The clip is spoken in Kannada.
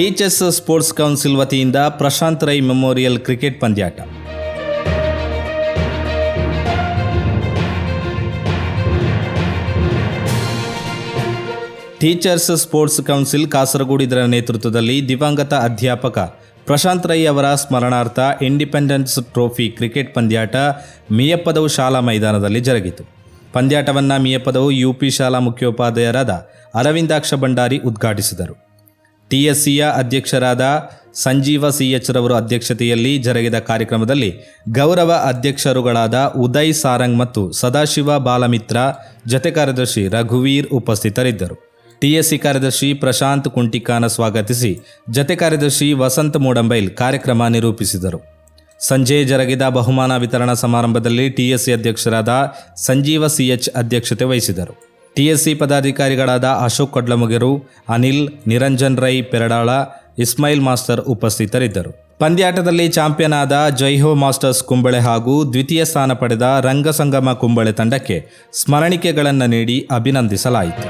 ಟೀಚರ್ಸ್ ಸ್ಪೋರ್ಟ್ಸ್ ಕೌನ್ಸಿಲ್ ವತಿಯಿಂದ ಪ್ರಶಾಂತ್ ರೈ ಮೆಮೋರಿಯಲ್ ಕ್ರಿಕೆಟ್ ಪಂದ್ಯಾಟ. ಟೀಚರ್ಸ್ ಸ್ಪೋರ್ಟ್ಸ್ ಕೌನ್ಸಿಲ್ ಕಾಸರಗೋಡು ಇದರ ನೇತೃತ್ವದಲ್ಲಿ ದಿವಂಗತ ಅಧ್ಯಾಪಕ ಪ್ರಶಾಂತ್ ರೈ ಅವರ ಸ್ಮರಣಾರ್ಥ ಇಂಡಿಪೆಂಡೆನ್ಸ್ ಟ್ರೋಫಿ ಕ್ರಿಕೆಟ್ ಪಂದ್ಯಾಟ ಮಿಯಪ್ಪದವು ಶಾಲಾ ಮೈದಾನದಲ್ಲಿ ಜರುಗಿತು. ಪಂದ್ಯಾಟವನ್ನು ಮಿಯಪ್ಪದವು ಯುಪಿ ಶಾಲಾ ಮುಖ್ಯೋಪಾಧ್ಯಾಯರಾದ ಅರವಿಂದಾಕ್ಷ ಭಂಡಾರಿ ಉದ್ಘಾಟಿಸಿದರು. ಟಿಎಸ್ಸಿಯ ಅಧ್ಯಕ್ಷರಾದ ಸಂಜೀವ ಸಿಎಚ್ ರವರು ಅಧ್ಯಕ್ಷತೆಯಲ್ಲಿ ಜರುಗಿದ ಕಾರ್ಯಕ್ರಮದಲ್ಲಿ ಗೌರವ ಅಧ್ಯಕ್ಷರುಗಳಾದ ಉದಯ್ ಸಾರಂಗ್ ಮತ್ತು ಸದಾಶಿವ ಬಾಲಮಿತ್ರ, ಜತೆ ಕಾರ್ಯದರ್ಶಿ ರಘುವೀರ್ ಉಪಸ್ಥಿತರಿದ್ದರು. ಟಿಎಸ್ಸಿ ಕಾರ್ಯದರ್ಶಿ ಪ್ರಶಾಂತ್ ಕುಂಟಿಕಾನ ಸ್ವಾಗತಿಸಿ ಜತೆ ಕಾರ್ಯದರ್ಶಿ ವಸಂತ್ ಮೂಡಂಬೈಲ್ ಕಾರ್ಯಕ್ರಮ ನಿರೂಪಿಸಿದರು. ಸಂಜೆ ಜರುಗಿದ ಬಹುಮಾನ ವಿತರಣಾ ಸಮಾರಂಭದಲ್ಲಿ ಟಿಎಸ್ಸಿ ಅಧ್ಯಕ್ಷರಾದ ಸಂಜೀವ ಸಿಎಚ್ ಅಧ್ಯಕ್ಷತೆ ವಹಿಸಿದರು. ಟಿಎಸ್ಸಿ ಪದಾಧಿಕಾರಿಗಳಾದ ಅಶೋಕ್ ಕಡ್ಲಮುಗೆರು, ಅನಿಲ್, ನಿರಂಜನ್ ರೈ ಪೆರಡಾಳ, ಇಸ್ಮಾಯಿಲ್ ಮಾಸ್ಟರ್ ಉಪಸ್ಥಿತರಿದ್ದರು. ಪಂದ್ಯಾಟದಲ್ಲಿ ಚಾಂಪಿಯನ್ ಆದ ಜೈಹೋ ಮಾಸ್ಟರ್ಸ್ ಕುಂಬಳೆ ಹಾಗೂ ದ್ವಿತೀಯ ಸ್ಥಾನ ಪಡೆದ ರಂಗಸಂಗಮ ಕುಂಬಳೆ ತಂಡಕ್ಕೆ ಸ್ಮರಣಿಕೆಗಳನ್ನು ನೀಡಿ ಅಭಿನಂದಿಸಲಾಯಿತು.